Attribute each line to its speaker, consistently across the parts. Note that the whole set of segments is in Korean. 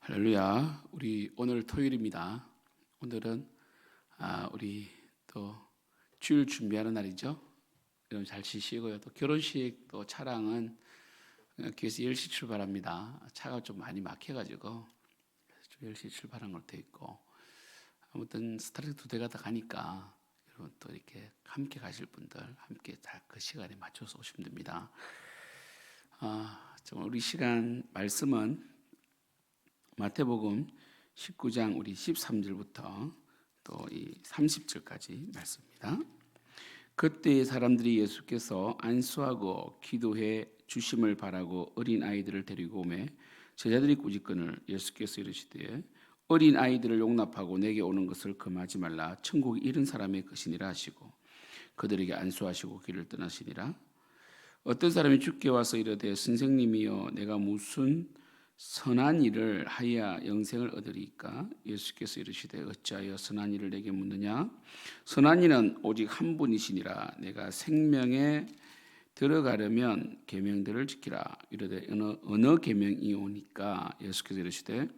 Speaker 1: 할렐루야. 우리 오늘 토요일입니다. 오늘은 아, 우리 또 주일 준비하는 날이죠. 여러분 잘 쉬시고요. 또 결혼식 또 차량은 교회에서 10시 출발합니다. 차가 좀 많이 막혀가지고 좀 10시 출발한 걸돼 있고 아무튼 스타트 두 대가 다 가니까 여러분 또 이렇게 함께 가실 분들 함께 다 그 시간에 맞춰서 오시면 됩니다. 아, 정말 우리 시간 말씀은 마태복음 19장 우리 13절부터 또 이 30절까지 말씀입니다. 그때 사람들이 예수께서 안수하고 기도해 주심을 바라고 어린 아이들을 데리고 오매 제자들이 꾸짖거늘 예수께서 이르시되 어린 아이들을 용납하고 내게 오는 것을 금하지 말라 천국이 이른 사람의 것이니라 하시고 그들에게 안수하시고 길을 떠나시니라 어떤 사람이 죽게 와서 이르되 선생님이여 내가 무슨 선한 일을 하여 영생을 얻으리까? 예수께서 이르시되 어찌하여 선한 일을 내게 묻느냐? 선한 일은 오직 한 분이시니라. 내가 생명에 들어가려면 계명들을 지키라. 이르되 어느 어느 계명이 오니까? 예수께서 이르시되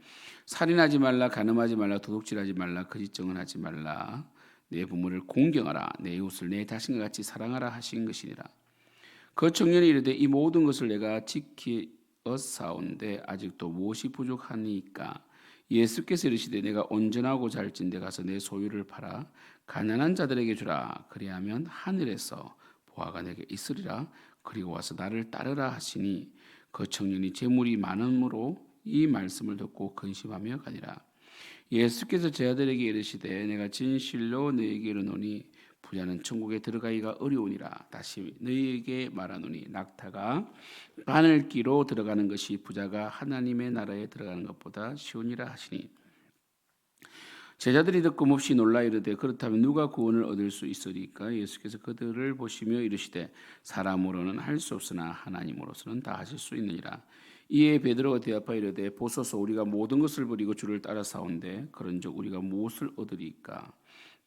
Speaker 1: 살인하지 말라 간음하지 말라 도둑질하지 말라 거짓 증언하지 말라. 내 부모를 공경하라. 내 이웃을 내 자신과 같이 사랑하라 하신 것이니라. 그 청년이 이르되 이 모든 것을 내가 지키 어사온데 아직도 무엇이 부족하니까? 예수께서 이르시되 내가 온전하고 잘진데 가서 내 소유를 팔아 가난한 자들에게 주라. 그리하면 하늘에서 보아가 내게 있으리라. 그리고 와서 나를 따르라 하시니 그 청년이 재물이 많음으로 이 말씀을 듣고 근심하며 가니라. 예수께서 제 아들에게 이르시되 내가 진실로 너에게 이르노니 부자는 천국에 들어가기가 어려우니라. 다시 너희에게 말하노니 낙타가 바늘기로 들어가는 것이 부자가 하나님의 나라에 들어가는 것보다 쉬우니라 하시니. 제자들이 듣고 몹시 놀라 이르되 그렇다면 누가 구원을 얻을 수 있으리까? 예수께서 그들을 보시며 이르시되 사람으로는 할 수 없으나 하나님으로서는 다 하실 수 있느니라. 이에 베드로가 대답하여 이르되 보소서 우리가 모든 것을 버리고 주를 따라 사온데 그런즉 우리가 무엇을 얻으리까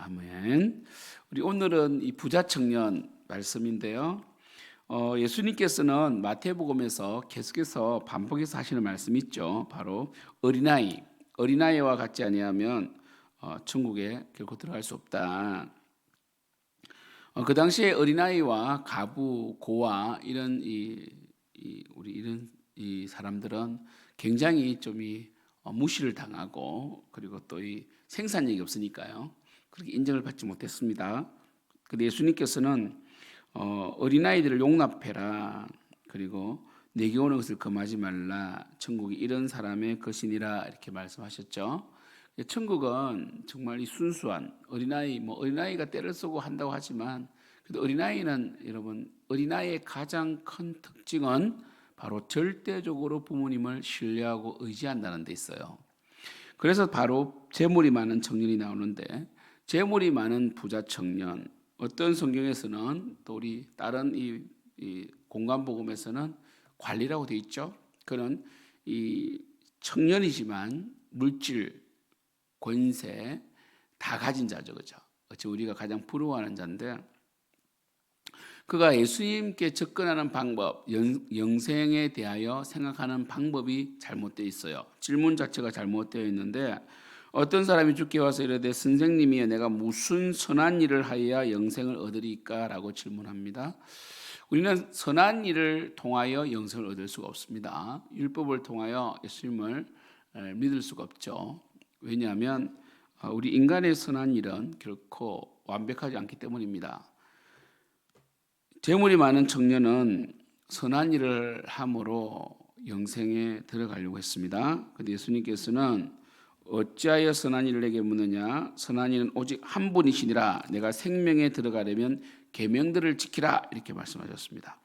Speaker 1: 아멘. 우리 오늘은 이 부자 청년 말씀인데요. 어, 예수님께서는 마태복음에서 계속해서 반복해서 하시는 말씀이 있죠. 바로 어린아이, 어린아이와 같지 아니하면 어, 천국에 결코 들어갈 수 없다. 어, 그 당시에 어린아이와 가부, 고아 이런 이, 이 우리 이런 이 사람들은 굉장히 좀이 어, 무시를 당하고 그리고 또 이 생산력이 없으니까요. 그렇게 인정을 받지 못했습니다. 근데 예수님께서는 어, 어린아이들을 용납해라. 그리고 내게 오는 것을 금하지 말라. 천국이 이런 사람의 것이니라 이렇게 말씀하셨죠. 천국은 정말 이 순수한 어린아이, 뭐 어린아이가 때를 쓰고 한다고 하지만 그래도 어린아이는 여러분 어린아이의 가장 큰 특징은 바로 절대적으로 부모님을 신뢰하고 의지한다는 데 있어요. 그래서 바로 재물이 많은 청년이 나오는데 재물이 많은 부자 청년 어떤 성경에서는 또 우리 다른 이, 이 공간 복음에서는 관리라고 돼 있죠. 그는 이 청년이지만 물질, 권세 다 가진 자죠, 그죠? 어찌 우리가 가장 부러워하는 자인데 그가 예수님께 접근하는 방법, 영, 생에 대하여 생각하는 방법이 잘못되어 있어요. 질문 자체가 잘못되어 있는데 어떤 사람이 죽게 와서 이르되 선생님이여 내가 무슨 선한 일을 하여야 영생을 얻으리까라고 질문합니다. 우리는 선한 일을 통하여 영생을 얻을 수가 없습니다. 율법을 통하여 예수님을 믿을 수가 없죠. 왜냐하면 어, 우리 인간의 선한 일은 결코 완벽하지 않기 때문입니다. 재물이 많은 청년은 선한 일을 함으로 영생에 들어가려고 했습니다. 근데 예수님께서는 어찌하여 선한 일을 내게 묻느냐 선한 이는 오직 한 분이시니라 내가 생명에 들어가려면 계명들을 지키라 이렇게 말씀하셨습니다.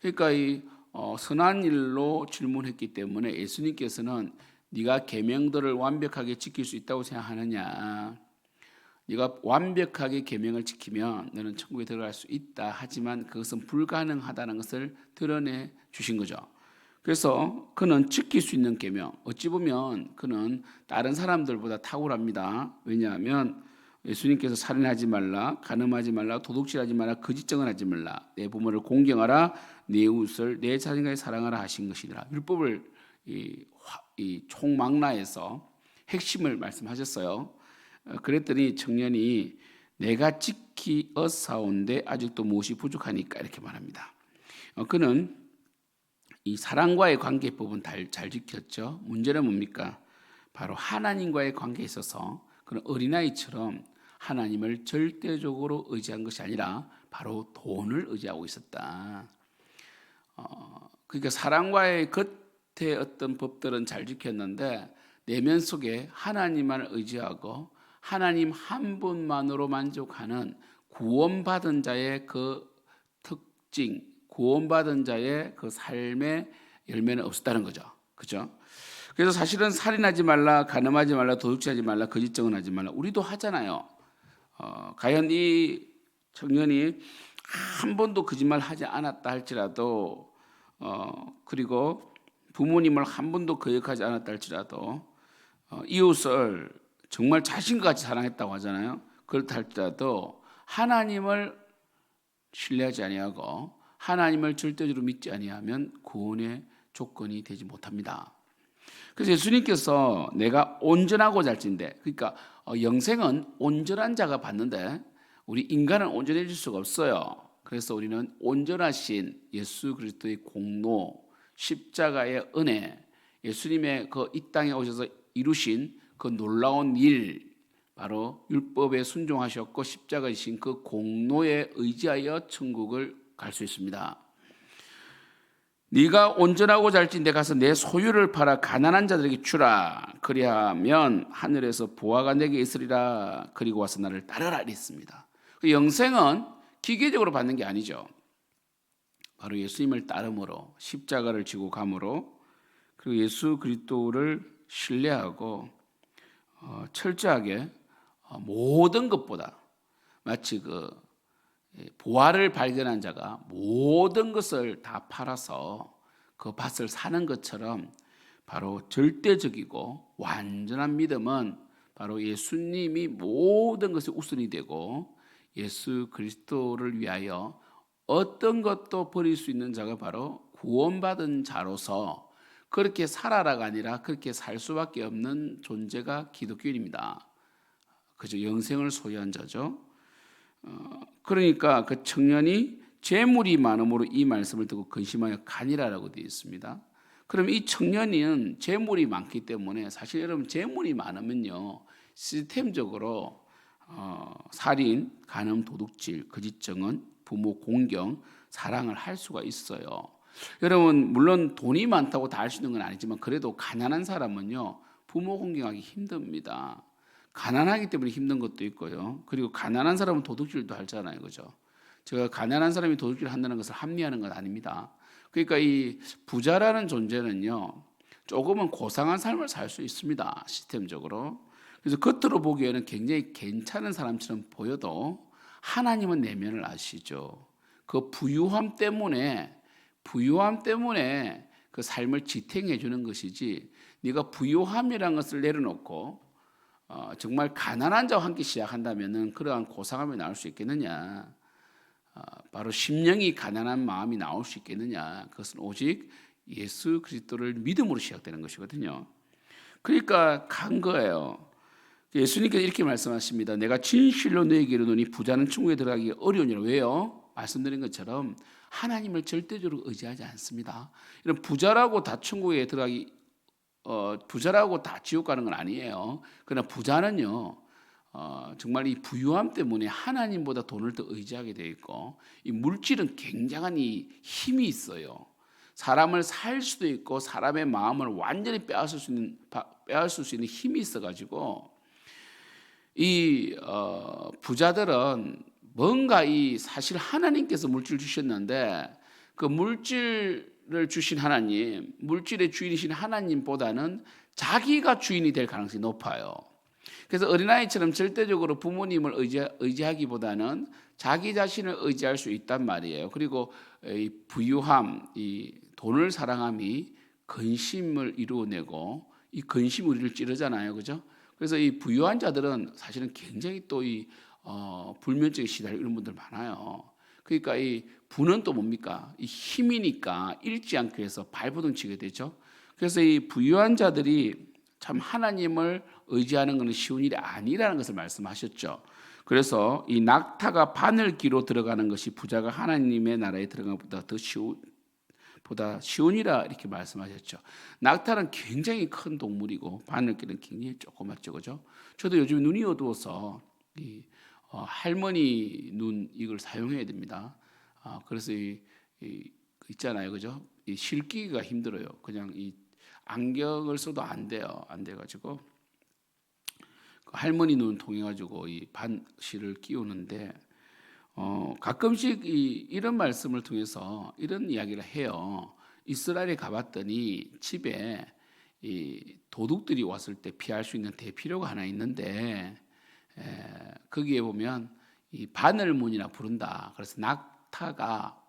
Speaker 1: 그러니까 이 어, 선한 일로 질문했기 때문에 예수님께서는 네가 계명들을 완벽하게 지킬 수 있다고 생각하느냐? 네가 완벽하게 계명을 지키면 너는 천국에 들어갈 수 있다. 하지만 그것은 불가능하다는 것을 드러내 주신 거죠. 그래서 그는 지킬 수 있는 계명. 어찌 보면 그는 다른 사람들보다 탁월합니다. 왜냐하면 예수님께서 살인하지 말라, 간음하지 말라, 도둑질하지 말라, 거짓증을 하지 말라, 내 부모를 공경하라, 내 이웃을 내 자신과의 사랑하라 하신 것이니라. 율법을 이, 총망라에서 핵심을 말씀하셨어요. 어, 그랬더니 청년이 내가 지키었사온데 아직도 무엇이 부족하니까 이렇게 말합니다. 어, 그는 이 사랑과의 관계법은 잘, 잘 지켰죠. 문제는 뭡니까? 바로 하나님과의 관계에 있어서 그런 어린아이처럼 하나님을 절대적으로 의지한 것이 아니라 바로 돈을 의지하고 있었다. 어, 그러니까 사랑과의 겉에 어떤 법들은 잘 지켰는데 내면 속에 하나님만 의지하고 하나님 한 분만으로 만족하는 구원받은 자의 그 특징, 구원받은 자의 그 삶의 열매는 없었다는 거죠. 그죠? 그래서 사실은 살인하지 말라, 간음하지 말라, 도둑질하지 말라, 거짓증은 하지 말라. 우리도 하잖아요. 어, 과연 이 청년이 한 번도 거짓말 하지 않았다 할지라도 어, 그리고 부모님을 한 번도 거역하지 않았다 할지라도 어, 이웃을 정말 자신과 같이 사랑했다고 하잖아요. 그렇다 할지라도 하나님을 신뢰하지 아니하고 하나님을 절대적으로 믿지 아니하면 구원의 조건이 되지 못합니다. 그래서 예수님께서 내가 온전하고 잘진데 그러니까 어, 영생은 온전한 자가 받는데 우리 인간은 온전해질 수가 없어요. 그래서 우리는 온전하신 예수 그리스도의 공로, 십자가의 은혜, 예수님의 그 이 땅에 오셔서 이루신 그 놀라운 일, 바로 율법에 순종하셨고 십자가이신 그 공로에 의지하여 천국을 갈 수 있습니다. 네가 온전하고 잘진데 가서 내 소유를 팔아 가난한 자들에게 주라. 그리하면 하늘에서 보화가 내게 있으리라. 그리고 와서 나를 따르라 이랬습니다. 그 영생은 기계적으로 받는 게 아니죠. 바로 예수님을 따름으로 십자가를 지고 감으로 그리고 예수 그리스도를 신뢰하고 어, 철저하게 어, 모든 것보다 마치 그 예, 보화를 발견한 자가 모든 것을 다 팔아서 그 밭을 사는 것처럼 바로 절대적이고 완전한 믿음은 바로 예수님이 모든 것이 우선이 되고 예수 그리스도를 위하여 어떤 것도 버릴 수 있는 자가 바로 구원받은 자로서 그렇게 살아라가 아니라 그렇게 살 수밖에 없는 존재가 기독교인입니다. 그죠? 영생을 소유한 자죠. 어, 그러니까 그 청년이 재물이 많음으로 이 말씀을 듣고 근심하여 간이라라고 되어 있습니다. 그럼 이 청년은 재물이 많기 때문에 사실 여러분 재물이 많으면요 시스템적으로 어, 살인, 간음, 도둑질, 거짓증은 부모 공경, 사랑을 할 수가 있어요. 여러분 물론 돈이 많다고 다 할 수 있는 건 아니지만 그래도 가난한 사람은요 부모 공경하기 힘듭니다. 가난하기 때문에 힘든 것도 있고요. 그리고 가난한 사람은 도둑질도 하잖아요, 그죠? 제가 가난한 사람이 도둑질 한다는 것을 합리하는 건 아닙니다. 그러니까 이 부자라는 존재는요 조금은 고상한 삶을 살 수 있습니다 시스템적으로. 그래서 겉으로 보기에는 굉장히 괜찮은 사람처럼 보여도 하나님은 내면을 아시죠. 그 부유함 때문에 부유함 때문에 그 삶을 지탱해 주는 것이지 네가 부유함이라는 것을 내려놓고 어, 정말 가난한 자와 함께 시작한다면은 그러한 고상함이 나올 수 있겠느냐? 어, 바로 심령이 가난한 마음이 나올 수 있겠느냐? 그것은 오직 예수 그리스도를 믿음으로 시작되는 것이거든요. 그러니까 간 거예요. 예수님께서 이렇게 말씀하십니다. 내가 진실로 너에게 이르노니 부자는 천국에 들어가기 어려우니라. 왜요? 말씀드린 것처럼 하나님을 절대적으로 의지하지 않습니다. 이런 부자라고 다 천국에 들어가기 어, 부자라고 다 지옥 가는 건 아니에요. 그러나 부자는요. 어, 정말 이 부유함 때문에 하나님보다 돈을 더 의지하게 돼 있고 이 물질은 굉장한 이 힘이 있어요. 사람을 살 수도 있고 사람의 마음을 완전히 빼앗을 수 있는 빼앗을 수 있는 힘이 있어 가지고 이 어, 부자들은 뭔가 이 사실 하나님께서 물질 주셨는데 그 물질 을 주신 하나님, 물질의 주인이신 하나님보다는 자기가 주인이 될 가능성이 높아요. 그래서 어린아이처럼 절대적으로 부모님을 의지, 의지 하기보다는 자기 자신을 의지할 수 있단 말이에요. 그리고 이 부유함, 이 돈을 사랑함이 근심을 이루어내고 이 근심 우리를 찌르잖아요, 그죠? 그래서 이 부유한 자들은 사실은 굉장히 또이 어, 불면증에 시달리는 분들 많아요. 그러니까 이 부는 또 뭡니까? 이 힘이니까 잃지 않기 위해서 발부둥치게 되죠. 그래서 이 부유한 자들이 참 하나님을 의지하는 것은 쉬운 일이 아니라는 것을 말씀하셨죠. 그래서 이 낙타가 바늘 기로 들어가는 것이 부자가 하나님의 나라에 들어가는 것보다 더 쉬운 보다 쉬우니라 이렇게 말씀하셨죠. 낙타는 굉장히 큰 동물이고 바늘기는 굉장히 조그맣죠, 그죠? 저도 요즘 눈이 어두워서 이 어, 할머니 눈 이걸 사용해야 됩니다. 아, 그래서 이, 이 있잖아요, 그죠? 이 실기가 힘들어요. 그냥 이 안경을 써도 안 돼요, 안 돼가지고 그 할머니 눈 통해 가지고 이 반실을 끼우는데 어, 가끔씩 이, 이런 말씀을 통해서 이런 이야기를 해요. 이스라엘에 가봤더니 집에 이 도둑들이 왔을 때 피할 수 있는 대피료가 하나 있는데 에, 거기에 보면 이 바늘문이라 부른다. 그래서 낙타가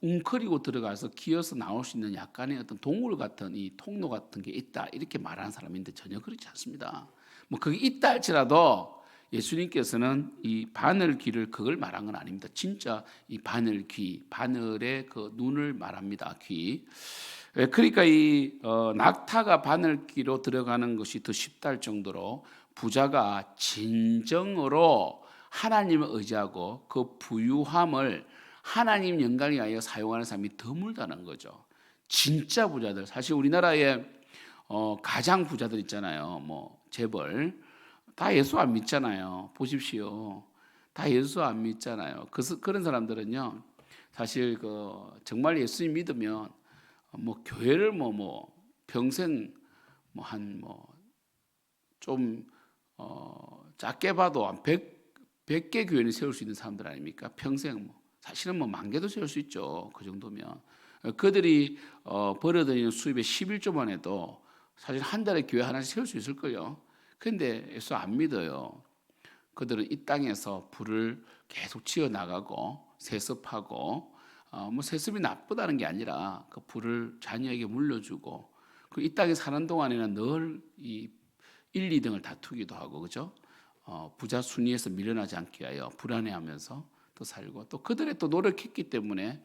Speaker 1: 웅크리고 들어가서 기어서 나올 수 있는 약간의 어떤 동굴 같은 이 통로 같은 게 있다 이렇게 말하는 사람인데 전혀 그렇지 않습니다. 뭐 그게 있다 할지라도 예수님께서는 이 바늘 귀를 그걸 말한 건 아닙니다. 진짜 이 바늘 귀, 바늘의 그 눈을 말합니다. 귀. 예, 그러니까 이 어, 낙타가 바늘 귀로 들어가는 것이 더 쉽다 할 정도로 부자가 진정으로 하나님을 의지하고 그 부유함을 하나님 영광에 위하여 사용하는 사람이 드물다는 거죠. 진짜 부자들 사실 우리나라에 어, 가장 부자들 있잖아요. 뭐 재벌 다 예수 안 믿잖아요. 보십시오. 다 예수 안 믿잖아요. 그, 그런 사람들은요, 사실 그 정말 예수님 믿으면 뭐 교회를 뭐뭐 평생 뭐 한 뭐 좀 어, 작게 봐도 한 100, 100개 교회는 세울 수 있는 사람들 아닙니까? 평생 뭐 사실은 뭐 만 개도 세울 수 있죠. 그 정도면 그들이 어, 벌어들이는 수입의 11조만 해도 사실 한 달에 교회 하나씩 세울 수 있을 거요. 근데 예수 안 믿어요. 그들은 이 땅에서 불을 계속 지어 나가고 세습하고 어, 뭐 세습이 나쁘다는 게 아니라 그 불을 자녀에게 물려주고 그 이 땅에 사는 동안에는 늘 이 1, 2등을 다투기도 하고 그죠? 어, 부자 순위에서 밀려나지 않게 하여 불안해하면서 또 살고 또 그들의 또 노력했기 때문에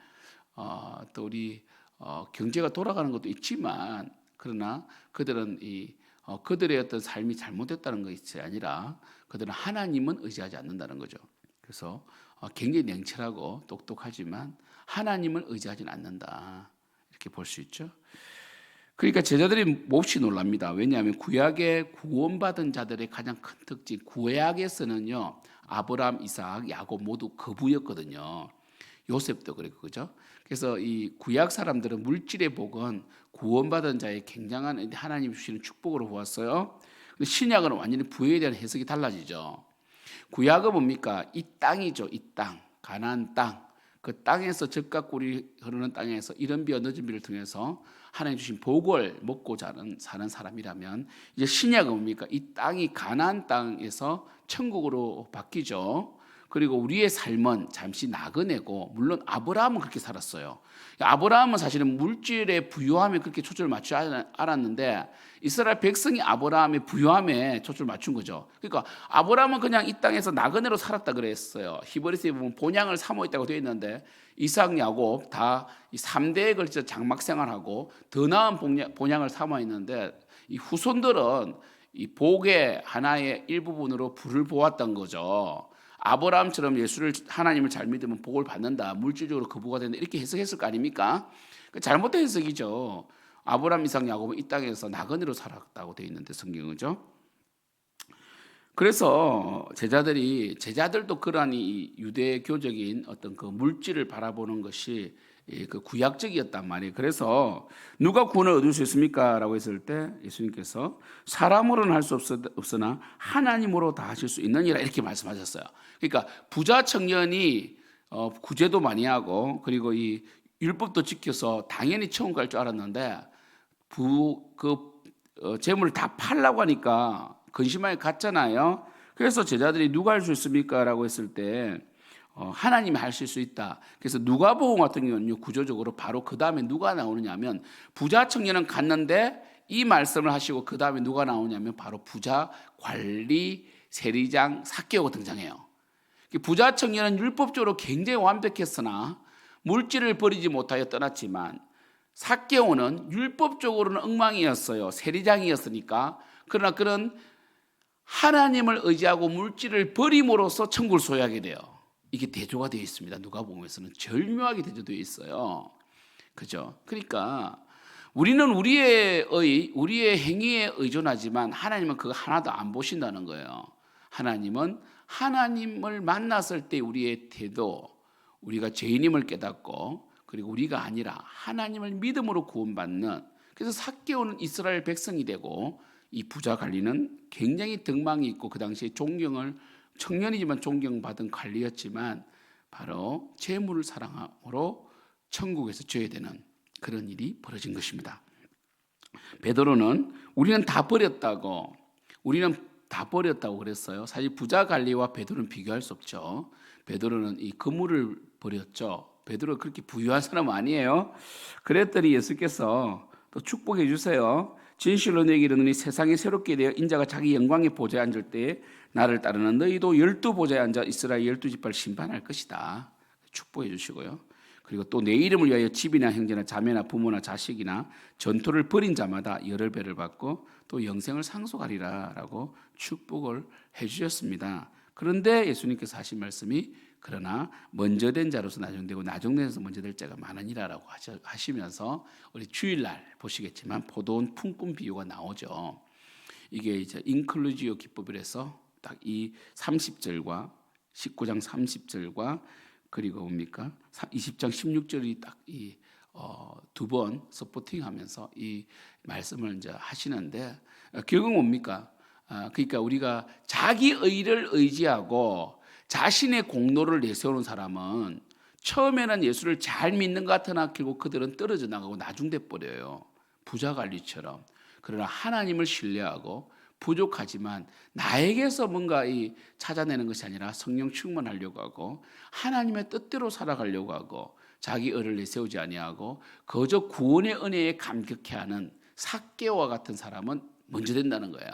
Speaker 1: 어, 또 우리 어, 경제가 돌아가는 것도 있지만 그러나 그들은 이 어, 그들의 어떤 삶이 잘못됐다는 것이 아니라 그들은 하나님은 의지하지 않는다는 거죠. 그래서 어, 굉장히 냉철하고 똑똑하지만 하나님을 의지하지는 않는다 이렇게 볼 수 있죠. 그러니까 제자들이 몹시 놀랍니다. 왜냐하면 구약에 구원받은 자들의 가장 큰 특징, 구약에서는요 아브라함, 이삭, 야곱 모두 거부였거든요. 요셉도 그랬고 그죠? 그래서 이 구약 사람들은 물질의 복은 구원받은 자의 굉장한 하나님 주시는 축복으로 보았어요. 신약은 완전히 부에 대한 해석이 달라지죠. 구약은 뭡니까? 이 땅이죠. 이 땅. 가나안 땅. 그 땅에서 젖과 꿀이 흐르는 땅에서 이런 비와 늦은 비를 통해서 하나님 주신 복을 먹고 자는 사는 사람이라면 이제 신약은 뭡니까? 이 땅이 가나안 땅에서 천국으로 바뀌죠. 그리고 우리의 삶은 잠시 나그네고 물론 아브라함은 그렇게 살았어요. 아브라함은 사실은 물질의 부유함에 그렇게 초점을 맞추지 않았는데 이스라엘 백성이 아브라함의 부유함에 초점을 맞춘 거죠. 그러니까 아브라함은 그냥 이 땅에서 나그네로 살았다 그랬어요. 히브리서에 보면 본향을 있다고 되어 있는데 이삭, 야곱 다 3대에 걸쳐 장막 생활하고 더 나은 본향을 있는데 이 후손들은 이 복의 하나의 일부분으로 불을 보았던 거죠. 아브라함처럼 예수를 하나님을 잘 믿으면 복을 받는다. 물질적으로 거부가 된다. 이렇게 해석했을 거 아닙니까? 그 잘못된 해석이죠. 아브라함, 이삭, 야곱은 이 땅에서 나그네로 살았다고 되어 있는데 성경은죠. 그래서 제자들이 제자들도 그러한 이 유대 교적인 어떤 그 물질을 바라보는 것이 그 구약적이었단 말이에요. 그래서 누가 구원을 얻을 수 있습니까?라고 했을 때 예수님께서 사람으로는 할 수 없으나 하나님으로 다 하실 수 있느니라 이렇게 말씀하셨어요. 그러니까 부자 청년이 어, 구제도 많이 하고 그리고 이 율법도 지켜서 당연히 천국 갈줄 알았는데 부그 어, 재물을 다 팔라고 하니까 근심하게 갔잖아요. 그래서 제자들이 누가 할 수 있습니까 라고 했을 때 어, 하나님이 하실 수 있다. 그래서 누가복음 같은 경우는 구조적으로 바로 그 다음에 누가 나오느냐면 부자 청년은 갔는데 이 말씀을 하시고 그 다음에 누가 나오냐면 바로 부자 관리 세리장 사개오가 등장해요. 부자 청년은 율법적으로 굉장히 완벽했으나 물질을 버리지 못하여 떠났지만 사개오는 율법적으로는 엉망이었어요. 세리장이었으니까. 그러나 그런 하나님을 의지하고 물질을 버림으로써 천국을 소유하게 돼요. 이게 대조가 되어 있습니다. 누가 보면서는 절묘하게 대조되어 있어요. 그죠? 그러니까 우리는 우리의 의, 우리의 행위에 의존하지만 하나님은 그거 하나도 안 보신다는 거예요. 하나님은 하나님을 만났을 때 우리의 태도, 우리가 죄인임을 깨닫고 그리고 우리가 아니라 하나님을 믿음으로 구원받는 그래서 삭개오는 이스라엘 백성이 되고 이 부자 관리는 굉장히 등망이 있고 그 당시에 존경을 청년이지만 존경받은 관리였지만 바로 재물을 사랑함으로 천국에서 줘야 되는 그런 일이 벌어진 것입니다. 베드로는 우리는 다 버렸다고 우리는 다 버렸다고 그랬어요. 사실 부자 관리와 베드로는 비교할 수 없죠. 베드로는 이 그물을 버렸죠. 베드로 그렇게 부유한 사람 아니에요. 그랬더니 예수께서 또 축복해 주세요. 진실로 내게 이르노니 세상이 새롭게 되어 인자가 자기 영광의 보좌에 앉을 때 나를 따르는 너희도 열두 보좌에 앉아 이스라엘 열두 지파를 심판할 것이다. 축복해 주시고요. 그리고 또 내 이름을 위하여 집이나 형제나 자매나 부모나 자식이나 전토를 벌인 자마다 열흘 배를 받고 또 영생을 상속하리라라고 축복을 해 주셨습니다. 그런데 예수님께서 하신 말씀이 그러나 먼저 된 자로서 나중되고 나중된 자로서 먼저 될 자가 많으니라라고 하시면서 우리 주일날 보시겠지만 포도원 품꾼 비유가 나오죠. 이게 이제 인클루지오 기법이라서 딱 이 30절과 19장 30절과 그리고 뭡니까? 20장 16절이 딱이 어, 두번 서포팅 하면서 이 말씀을 이제 하시는데 어, 결국 뭡니까? 아, 그러니까 우리가 자기 의를 의지하고 자신의 공로를 내세우는 사람은 처음에는 예수를 잘 믿는 것 같으나 결국 그들은 떨어져 나가고 나중돼 버려요. 부자 관리처럼. 그러나 하나님을 신뢰하고 부족하지만 나에게서 뭔가 이 찾아내는 것이 아니라 성령 충만하려고 하고 하나님의 뜻대로 살아가려고 하고 자기 의를 내세우지 아니하고 거저 구원의 은혜에 감격해하는 사개와 같은 사람은 먼저 된다는 거예요.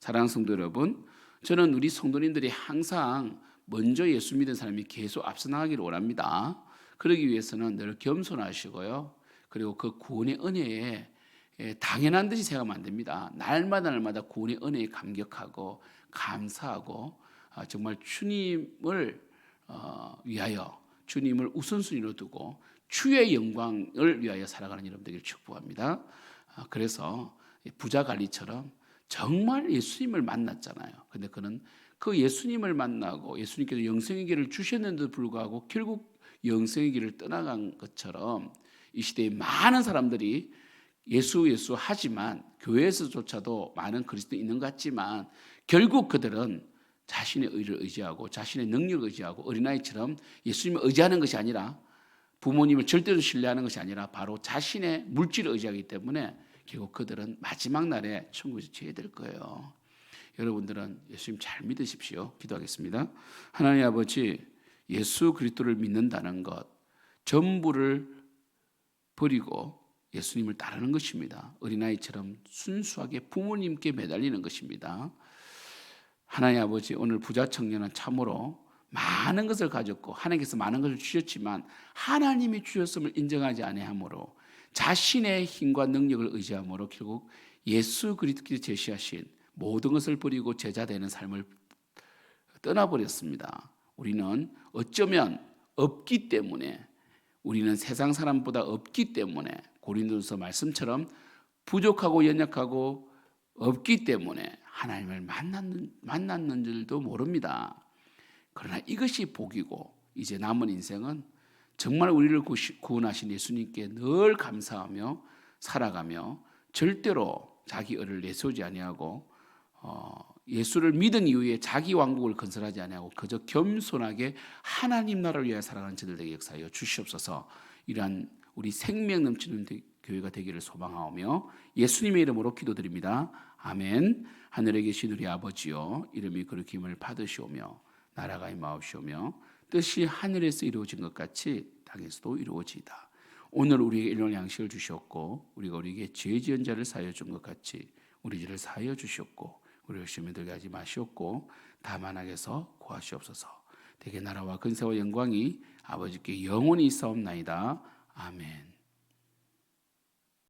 Speaker 1: 사랑하는 성도 여러분, 저는 우리 성도님들이 항상 먼저 예수 믿은 사람이 계속 앞서 나가기를 원합니다. 그러기 위해서는 늘 겸손하시고요. 그리고 그 구원의 은혜에 예, 당연한 듯이 생각하면 안 됩니다. 날마다 날마다 구원의 은혜에 감격하고 감사하고 아, 정말 주님을 어, 위하여 주님을 우선순위로 두고 주의 영광을 위하여 살아가는 여러분 되기를 축복합니다. 아, 그래서 부자 관리처럼 정말 예수님을 만났잖아요. 근데 그는 그 예수님을 만나고 예수님께서 영생의 길을 주셨는데도 불구하고 결국 영생의 길을 떠나간 것처럼 이 시대에 많은 사람들이 예수 예수 하지만 교회에서조차도 많은 그리스도 있는 것 같지만 결국 그들은 자신의 의를 의지하고 자신의 능력을 의지하고 어린아이처럼 예수님을 의지하는 것이 아니라 부모님을 절대로 신뢰하는 것이 아니라 바로 자신의 물질을 의지하기 때문에 결국 그들은 마지막 날에 천국에서 죄야 될 거예요. 여러분들은 예수님 잘 믿으십시오. 기도하겠습니다. 하나님 아버지 예수 그리스도를 믿는다는 것 전부를 버리고 예수님을 따르는 것입니다. 어린아이처럼 순수하게 부모님께 매달리는 것입니다. 하나님 아버지 오늘 부자 청년은 참으로 많은 것을 가졌고 하나님께서 많은 것을 주셨지만 하나님이 주셨음을 인정하지 아니하므로 자신의 힘과 능력을 의지함으로 결국 예수 그리스도께서 제시하신 모든 것을 버리고 제자 되는 삶을 떠나버렸습니다. 우리는 어쩌면 없기 때문에 우리는 세상 사람보다 없기 때문에 고린도서 말씀처럼 부족하고 연약하고 없기 때문에 하나님을 만났는, 만났는 줄도 모릅니다. 그러나 이것이 복이고 이제 남은 인생은 정말 우리를 구원하신 예수님께 늘 감사하며 살아가며 절대로 자기 의를 내세우지 아니하고 어, 예수를 믿은 이후에 자기 왕국을 건설하지 아니하고 그저 겸손하게 하나님 나라를 위하여 살아가는 저들 되게 역사하여 주시옵소서. 이러한 우리 생명 넘치는 교회가 되기를 소망하오며 예수님의 이름으로 기도드립니다. 아멘. 하늘에 계신 우리 아버지여 이름이 그렇게 힘을 받으시오며 나라가 임하옵시오며 뜻이 하늘에서 이루어진 것 같이 땅에서도 이루어지이다. 오늘 우리에게 일용 양식을 주셨고 우리가 우리에게 죄 지은 자를 사하여 준 것 같이 우리 죄를 사하여 주셨고 우리를 시험에 들게 하지 마시옵고 다만 악에서 구하시옵소서. 대개 나라와 근세와 영광이 아버지께 영원히 있사옵나이다. 아멘.